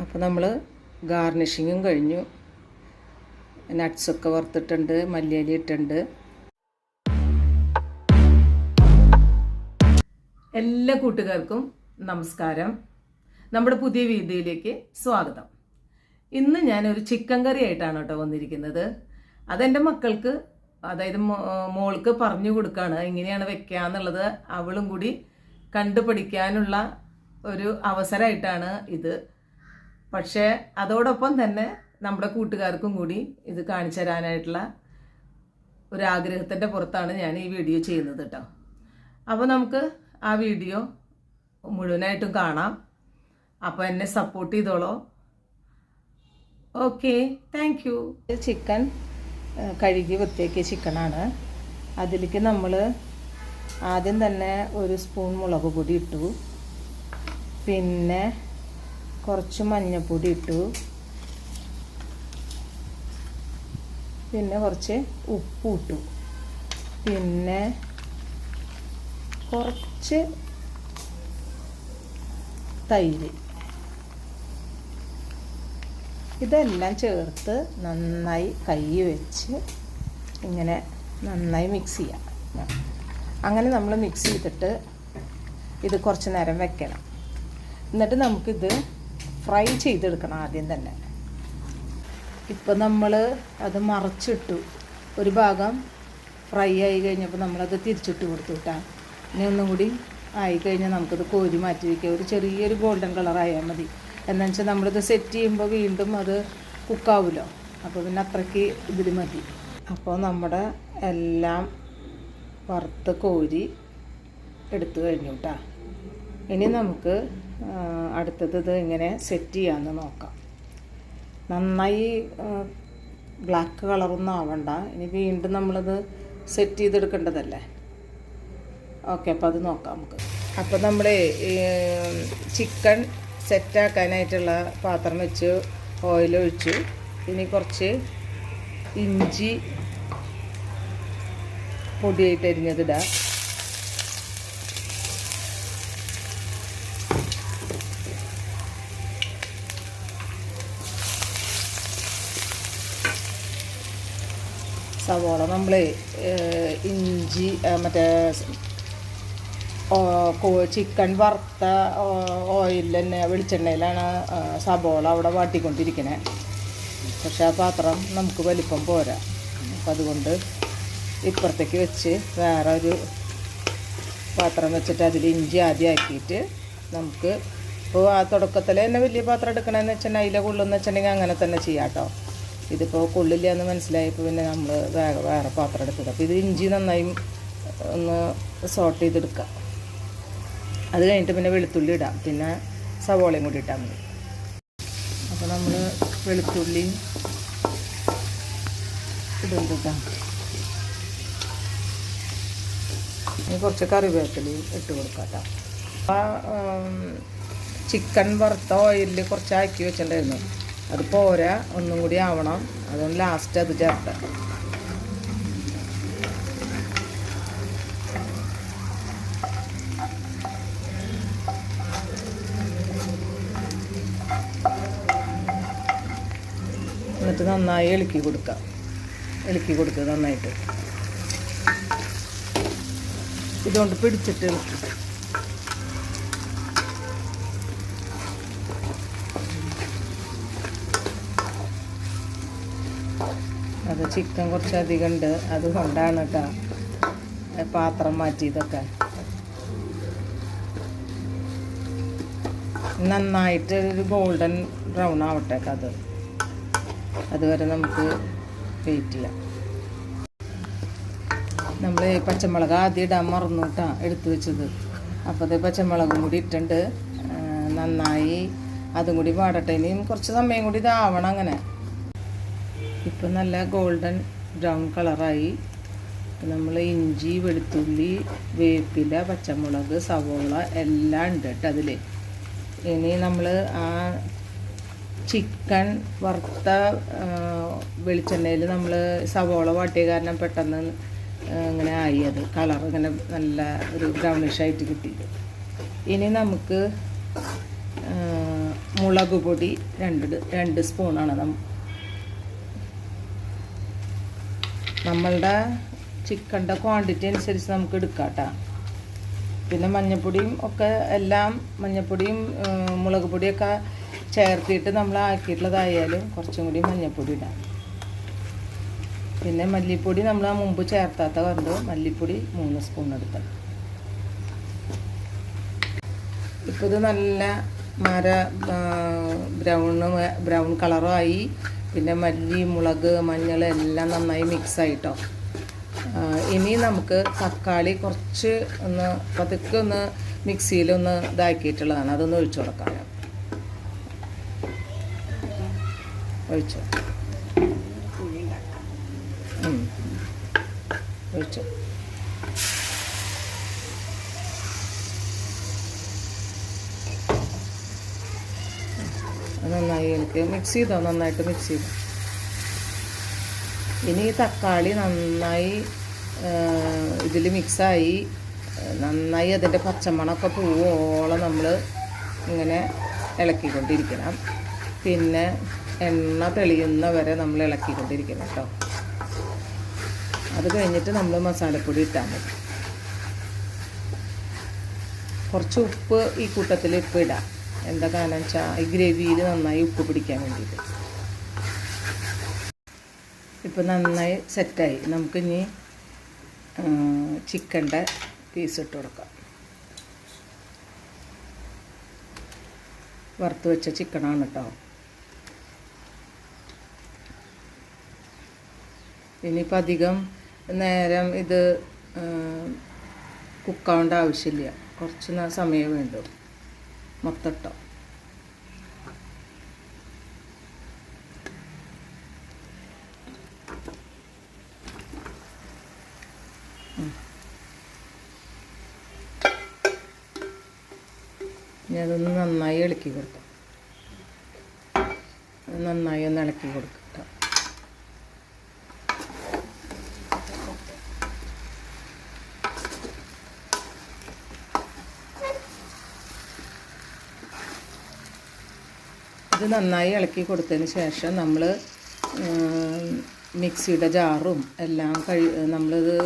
അപ്പോൾ നമ്മൾ ഗാർണിഷിങ്ങും കഴിഞ്ഞു. നട്ട്സൊക്കെ വറുത്തിട്ടുണ്ട് മല്ലിയില ഇട്ടുണ്ട് എല്ലാ കൂട്ടുകാർക്കും നമസ്കാരം. നമ്മുടെ പുതിയ വീഡിയോയിലേക്ക് സ്വാഗതം. ഇന്ന് ഞാനൊരു ചിക്കൻ കറി ആയിട്ടാണ് കേട്ടോ വന്നിരിക്കുന്നത്. അതെന്റെ മക്കൾക്ക് അതായത് മോൾക്ക് പറഞ്ഞു കൊടുക്കുകയാണ് എങ്ങനെയാണ് വെക്കാന്നുള്ളത് അവളും കൂടി കണ്ടുപഠിക്കാനുള്ള ഒരു അവസരമായിട്ടാണ് ഇത് പക്ഷേ അതോടൊപ്പം തന്നെ നമ്മുടെ കൂട്ടുകാർക്കും കൂടി ഇത് കാണിച്ചു തരാനായിട്ടുള്ള ഒരാഗ്രഹത്തിന്റെ പുറത്താണ് ഞാൻ ഈ വീഡിയോ ചെയ്യുന്നത് കേട്ടോ. അപ്പോൾ നമുക്ക് ആ വീഡിയോ മുഴുവനായിട്ടും കാണാം. അപ്പോൾ എന്നെ സപ്പോർട്ട് ചെയ്തോളോ. ഓക്കെ താങ്ക് യു ചിക്കൻ കഴുകി വൃത്തിയാക്കിയ ചിക്കനാണ് അതിലേക്ക് നമ്മൾ ആദ്യം തന്നെ ഒരു സ്പൂൺ മുളക് പൊടി ഇട്ടു. പിന്നെ കുറച്ച് മഞ്ഞൾപ്പൊടി ഇട്ടു. പിന്നെ കുറച്ച് ഉപ്പ് ഇട്ടു. പിന്നെ കുറച്ച് തൈര്. ഇതെല്ലാം ചേർത്ത് നന്നായി കൈ വെച്ച് ഇങ്ങനെ നന്നായി മിക്സ് ചെയ്യാം. അങ്ങനെ നമ്മൾ മിക്സ് ചെയ്തിട്ട് ഇത് കുറച്ച് നേരം വെക്കണം. എന്നിട്ട് നമുക്കിത് ഫ്രൈ ചെയ്തെടുക്കണം ആദ്യം തന്നെ. ഇപ്പം നമ്മൾ അത് മറച്ചിട്ടു. ഒരു ഭാഗം ഫ്രൈ ആയി കഴിഞ്ഞപ്പോൾ നമ്മളത് തിരിച്ചിട്ട് കൊടുത്തു കേട്ടാ ഇനി ഒന്നും കൂടി ആയി കഴിഞ്ഞാൽ നമുക്കത് കോരി മാറ്റി വയ്ക്കുക ഒരു ചെറിയൊരു ഗോൾഡൻ കളർ ആയാൽ മതി. എന്താണെന്ന് വെച്ചാൽ നമ്മളിത് സെറ്റ് ചെയ്യുമ്പോൾ വീണ്ടും അത് കുക്കാവുമല്ലോ അപ്പോൾ പിന്നെ അത്രയ്ക്ക് ഇതിൽ മതി. അപ്പോൾ നമ്മുടെ എല്ലാം വറുത്ത് കോരി എടുത്തു കഴിഞ്ഞു കേട്ടാ ഇനി നമുക്ക് അടുത്തത് ഇത് ഇങ്ങനെ സെറ്റ് ചെയ്യാമെന്ന് നോക്കാം. നന്നായി ബ്ലാക്ക് കളറൊന്നും ആവണ്ട. ഇനി വീണ്ടും നമ്മളത് സെറ്റ് ചെയ്തെടുക്കേണ്ടതല്ലേ? ഓക്കെ അപ്പോൾ അത് നോക്കാം നമുക്ക്. അപ്പോൾ നമ്മൾ ചിക്കൻ സെറ്റാക്കാനായിട്ടുള്ള പാത്രം വെച്ച് ഓയിലൊഴിച്ചു ഇനി കുറച്ച് ഇഞ്ചി പൊടിയായിട്ട് അരിഞ്ഞതിടാം. സവോള. നമ്മൾ ഇഞ്ചി മറ്റേ ചിക്കൻ വറുത്ത ഓയിൽ തന്നെ വെളിച്ചെണ്ണയിലാണ് സവോള അവിടെ വാട്ടിക്കൊണ്ടിരിക്കണേ. പക്ഷേ ആ പാത്രം നമുക്ക് വലിപ്പം പോരാ. അപ്പം അതുകൊണ്ട് ഇപ്പുറത്തേക്ക് വെച്ച് വേറെ ഒരു പാത്രം വെച്ചിട്ട് അതിൽ ഇഞ്ചി ആദ്യമാക്കിയിട്ട് നമുക്ക് ഇപ്പോൾ ആ തുടക്കത്തിൽ തന്നെ വലിയ പാത്രം എടുക്കണമെന്ന് വെച്ചിട്ടുണ്ടെങ്കിൽ അതിലെ കൊള്ളുന്ന വെച്ചിട്ടുണ്ടെങ്കിൽ അങ്ങനെ തന്നെ ചെയ്യാം കേട്ടോ. ഇതിപ്പോൾ കൊള്ളില്ല എന്ന് മനസ്സിലായപ്പോൾ പിന്നെ നമ്മൾ വേറെ വേറെ പാത്രം എടുത്തത് അപ്പോൾ ഇത് ഇഞ്ചി നന്നായി ഒന്ന് സോട്ട് ചെയ്തെടുക്കുക അത് കഴിഞ്ഞിട്ട് പിന്നെ വെളുത്തുള്ളി ഇടാം. പിന്നെ സവോളയും കൂടി ഇട്ടാൽ മതി. അപ്പോൾ നമ്മൾ വെളുത്തുള്ളി ഇടും കേട്ടോ. ഇനി കുറച്ച് കറിവേപ്പില ഇട്ട് കൊടുക്കാം കേട്ടോ. ആ ചിക്കൻ വറുത്ത ഓയിലിൽ കുറച്ച് ആക്കി വെച്ചിട്ടുണ്ടായിരുന്നു. അത് പോരാ ഒന്നും കൂടി ആവണം. അതുകൊണ്ട് ലാസ്റ്റ് അത് ചേർക്കാം എന്നിട്ട് നന്നായി ഇളക്കി കൊടുക്കാം. ഇളക്കി കൊടുക്കുക നന്നായിട്ട്. ഇതുകൊണ്ട് പിടിച്ചിട്ട് ഇളക്കി. അത് ചിക്കൻ കുറച്ചധികം ഉണ്ട് അതുകൊണ്ടാണ് കേട്ടോ പാത്രം മാറ്റിയതൊക്കെ. നന്നായിട്ട് ഒരു ഗോൾഡൻ ബ്രൗൺ ആവട്ടെ അത്. അതുവരെ നമുക്ക് വെയിറ്റ് ചെയ്യാം. നമ്മൾ പച്ചമുളക് ആദ്യം ഇടാൻ മറന്നു കേട്ടോ എടുത്തു വെച്ചത്. അപ്പോൾ അത് പച്ചമുളകും കൂടി ഇട്ടുണ്ട് നന്നായി. അതും കൂടി പാടട്ടെ ഇനിയും കുറച്ച് സമയം കൂടി ഇതാവണം അങ്ങനെ. ഇപ്പം നല്ല ഗോൾഡൻ ബ്രൗൺ കളറായി നമ്മൾ ഇഞ്ചി വെളുത്തുള്ളി വേപ്പില പച്ചമുളക് സവോള എല്ലാം ഉണ്ട് കേട്ടോ അതിൽ ഇനി നമ്മൾ ആ ചിക്കൻ വറുത്ത വെളിച്ചെണ്ണയിൽ നമ്മൾ സവോള വാട്ടിയ കാരണം പെട്ടെന്ന് ഇങ്ങനെ ആയി. അത് കളർ ഇങ്ങനെ നല്ല ഒരു ബ്രൗണിഷ് ആയിട്ട് കിട്ടി. ഇനി നമുക്ക് മുളക് പൊടി രണ്ട് രണ്ട് സ്പൂണാണ് നം നമ്മളുടെ ചിക്കന്റെ ക്വാണ്ടിറ്റി അനുസരിച്ച് നമുക്ക് എടുക്കാം കേട്ടോ പിന്നെ മഞ്ഞപ്പൊടിയും ഒക്കെ എല്ലാം മഞ്ഞപ്പൊടിയും മുളക് പൊടിയൊക്കെ ചേർത്തിട്ട് നമ്മൾ ആക്കിയിട്ടുള്ളതായാലും കുറച്ചും കൂടി മഞ്ഞപ്പൊടി ഇടാം. പിന്നെ മല്ലിപ്പൊടി നമ്മൾ മുമ്പ് ചേർത്താത്ത കണ്ട്? മല്ലിപ്പൊടി മൂന്ന് സ്പൂൺ എടുക്കണം ഇപ്പോൾ ഇത് നല്ല മര ബ്രൗൺ ബ്രൗൺ കളറായി പിന്നെ മല്ലി മുളക് മഞ്ഞൾ എല്ലാം നന്നായി മിക്സ് ആയിട്ടോ ഇനി നമുക്ക് തക്കാളി കുറച്ച് ഒന്ന് പതുക്കെ ഒന്ന് മിക്സിയിലൊന്ന് ഇതാക്കിയിട്ടുള്ളതാണ് അതൊന്ന് ഒഴിച്ചു കൊടുക്കാം. ഒഴിച്ചു. ഒഴിച്ചു അത് എനിക്ക് മിക്സ് ചെയ്തോ? നന്നായിട്ട് മിക്സ് ചെയ്തു? ഇനി ഈ തക്കാളി നന്നായി ഇതിൽ മിക്സായി നന്നായി അതിന്റെ പച്ചമണമൊക്കെ പോവോളം നമ്മൾ ഇങ്ങനെ ഇളക്കിക്കൊണ്ടിരിക്കണം. പിന്നെ എണ്ണ തെളിയുന്ന വരെ നമ്മൾ ഇളക്കിക്കൊണ്ടിരിക്കണം കേട്ടോ അത് കഴിഞ്ഞിട്ട് നമ്മൾ മസാലപ്പൊടി ഇട്ടാൽ മതി. കുറച്ച് ഉപ്പ് ഈ കൂട്ടത്തിൽ ഉപ്പ് ഇടാം. എന്താ കാരണം വെച്ചാൽ ഈ ഗ്രവിയിൽ നന്നായി ഉപ്പ് പിടിക്കാൻ വേണ്ടിയിട്ട്. ഇപ്പം നന്നായി സെറ്റായി. നമുക്കിനി ചിക്കന്റെ പീസ് ഇട്ട് കൊടുക്കാം. വറുത്ത് വെച്ച ചിക്കനാണ് കേട്ടോ ഇനിയിപ്പോൾ അധികം നേരം ഇത് കുക്കാവേണ്ട ആവശ്യമില്ല. കുറച്ച് സമയം വേണ്ടു. മൊത്തം ഇട്ടോ ഇനി അതൊന്ന് നന്നായി ഇളക്കി കൊടുക്കാം. നന്നായി ഒന്ന് ഇളക്കി കൊടുക്കാം. ഇത് നന്നായി ഇളക്കി കൊടുത്തതിന് ശേഷം നമ്മൾ മിക്സിയുടെ ജാറും എല്ലാം കഴി നമ്മളിത്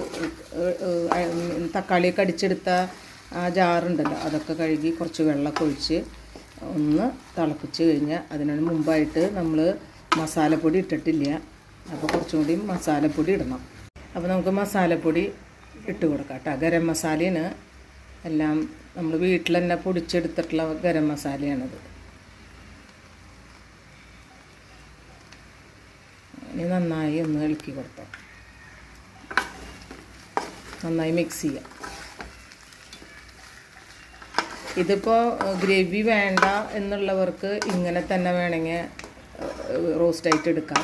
തക്കാളിയൊക്കെ അടിച്ചെടുത്ത ആ ജാറുണ്ടല്ലോ അതൊക്കെ കഴുകി കുറച്ച് വെള്ളമൊക്കെ ഒഴിച്ച് ഒന്ന് തിളപ്പിച്ച് കഴിഞ്ഞാൽ അതിനു മുമ്പായിട്ട് നമ്മൾ മസാലപ്പൊടി ഇട്ടിട്ടില്ല. അപ്പോൾ കുറച്ചും കൂടി മസാലപ്പൊടി ഇടണം. അപ്പോൾ നമുക്ക് മസാലപ്പൊടി ഇട്ട് കൊടുക്കാം കേട്ടോ. ഗരം മസാലയാണ് എല്ലാം നമ്മൾ വീട്ടിൽ തന്നെ പൊടിച്ചെടുത്തിട്ടുള്ള ഗരം മസാലയാണിത്. ഇനി നന്നായി ഒന്ന് ഇളക്കി കൊടുക്കാം നന്നായി മിക്സ് ചെയ്യാം. ഇതിപ്പോൾ ഗ്രേവി വേണ്ട എന്നുള്ളവർക്ക് ഇങ്ങനെ തന്നെ വേണമെങ്കിൽ റോസ്റ്റായിട്ട് എടുക്കാം.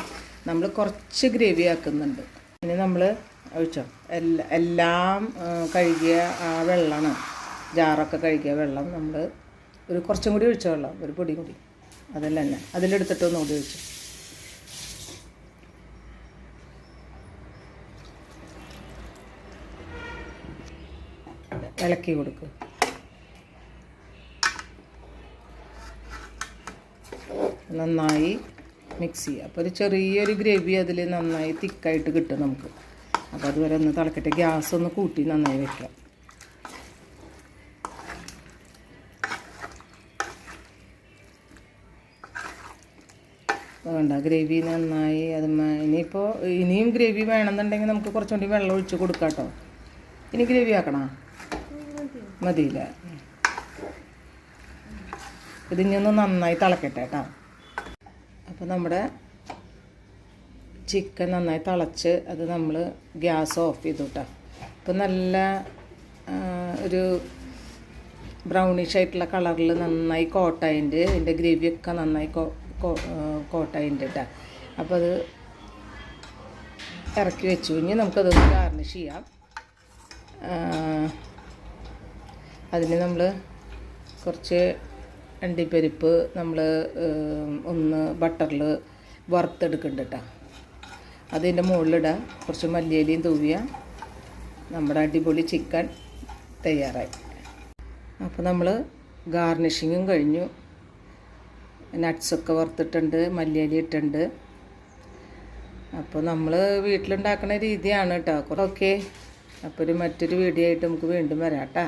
നമ്മൾ കുറച്ച് ഗ്രേവി ആക്കുന്നുണ്ട്. ഇനി നമ്മൾ ഒഴിച്ചോ എല്ലാ എല്ലാം കഴുകിയ ആ വെള്ളമാണ്. ജാറൊക്കെ കഴുകിയ വെള്ളം നമ്മൾ ഒരു കുറച്ചും കൂടി ഒഴിച്ച വെള്ളം ഒരു പൊടി കൂടി. അതെല്ലാം തന്നെ. അതിലെടുത്തിട്ട് ഒന്ന് ഒഴിച്ചു ഇളക്കി കൊടുക്കും. നന്നായി മിക്സ് ചെയ്യുക. അപ്പോൾ ഒരു ചെറിയൊരു ഗ്രേവി അതിൽ നന്നായി തിക്കായിട്ട് കിട്ടും നമുക്ക്. അപ്പോൾ അതുവരെ ഒന്ന് തിളക്കട്ടെ. ഗ്യാസ് ഒന്ന് കൂട്ടി നന്നായി വെക്കാം. വേണ്ട ഗ്രേവി നന്നായി അത് ഇനിയിപ്പോൾ ഇനിയും ഗ്രേവി വേണമെന്നുണ്ടെങ്കിൽ നമുക്ക് കുറച്ചുകൂടി വെള്ളം ഒഴിച്ച് കൊടുക്കാം കേട്ടോ ഇനി ഗ്രേവി ആക്കണോ? മതിയില്ല? ഇതിനി ഒന്ന് നന്നായി തിളക്കട്ടെ കേട്ടോ. അപ്പോൾ നമ്മുടെ ചിക്കൻ നന്നായി തിളച്ച് അത് നമ്മൾ ഗ്യാസ് ഓഫ് ചെയ്തു കേട്ടോ ഇപ്പം നല്ല ഒരു ബ്രൗണിഷ് ആയിട്ടുള്ള കളറിൽ നന്നായി കോട്ടായിന്റെ ഇതിന്റെ ഗ്രേവിയൊക്കെ നന്നായി കോട്ടായിന്റെ കേട്ടോ അപ്പോൾ അത് ഇറക്കി വെച്ചു. ഇനി നമുക്കതൊന്ന് ഗാർണിഷ് ചെയ്യാം. അതിന് നമ്മൾ കുറച്ച് അണ്ടിപ്പരിപ്പ് നമ്മൾ ഒന്ന് ബട്ടറിൽ വറുത്തെടുക്കുന്നുണ്ട് കേട്ടോ അതിന്റെ മുകളിലിടാം. കുറച്ച് മല്ലിയിലയും തൂവിയ. നമ്മുടെ അടിപൊളി ചിക്കൻ തയ്യാറായി. അപ്പോൾ നമ്മൾ ഗാർണിഷിങ്ങും കഴിഞ്ഞു. നട്ട്സൊക്കെ വറുത്തിട്ടുണ്ട് മല്ലിയലി ഇട്ടുണ്ട്. അപ്പോൾ നമ്മൾ വീട്ടിലുണ്ടാക്കുന്ന രീതിയാണ് കേട്ടോ ഓക്കെ. അപ്പോൾ ഒരു മറ്റൊരു വീഡിയോ ആയിട്ട് നമുക്ക് വീണ്ടും വരാം കേട്ടോ